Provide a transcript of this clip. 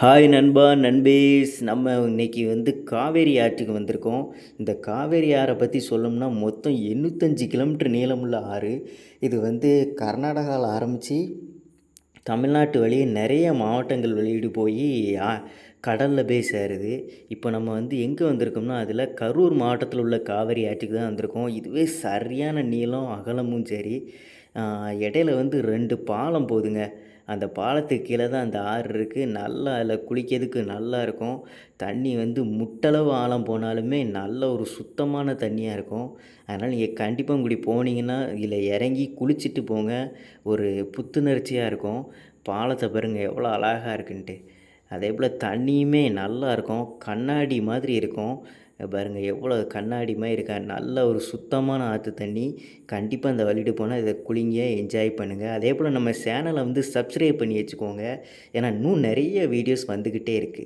Hi நண்பா நண்பேஸ். நம்ம இன்னைக்கு வந்து காவேரி ஆற்றுக்கு வந்திருக்கோம். இந்த காவேரி ஆறை பற்றி சொல்லணும்னா மொத்தம் எண்ணூத்தஞ்சு கிலோமீட்டர் நீளமுள்ள ஆறு. இது வந்து கர்நாடகாவில் ஆரம்பித்து தமிழ்நாட்டு வழியே நிறைய மாவட்டங்கள் வெளியிட்டு போய் கடலில் போய் சேருது. இப்போ நம்ம வந்து எங்கே வந்திருக்கோம்னா அதில் கரூர் மாவட்டத்தில் உள்ள காவேரி ஆற்றுக்கு தான் வந்திருக்கோம். இதுவே சரியான நீளம் அகலமும் சரி. இடையில வந்து ரெண்டு பாலம் போகுதுங்க அந்த பாலத்துக்கு கீழே தான் அந்த ஆறு இருக்குது நல்லா அதில் குளிக்கிறதுக்கு நல்லா இருக்கும். தண்ணி வந்து முட்டளவு ஆழம் போனாலுமே நல்ல ஒரு சுத்தமான தண்ணியாக இருக்கும். அதனால் நீங்கள் கண்டிப்பாக இப்படி போனீங்கன்னா இதில் இறங்கி குளிச்சுட்டு போங்க. ஒரு புத்துணர்ச்சியாக இருக்கும். பாலத்தை பாருங்கள் எவ்வளோ அழகாக இருக்குன்ட்டு. அதே போல் தண்ணியுமே நல்லா இருக்கும். கண்ணாடி மாதிரி இருக்கும். பாருங்கள் எவ்வளோ கண்ணாடி மாதிரி இருக்கா? நல்ல ஒரு சுத்தமான ஆற்று தண்ணி. கண்டிப்பாக அந்த வழிட்டு போனால் இதை குளிங்க என்ஜாய் பண்ணுங்கள் அதே போல் நம்ம சேனலை வந்து சப்ஸ்கிரைப் பண்ணி வச்சுக்கோங்க. ஏன்னா இன்னும் நிறைய வீடியோஸ் வந்துக்கிட்டே இருக்குது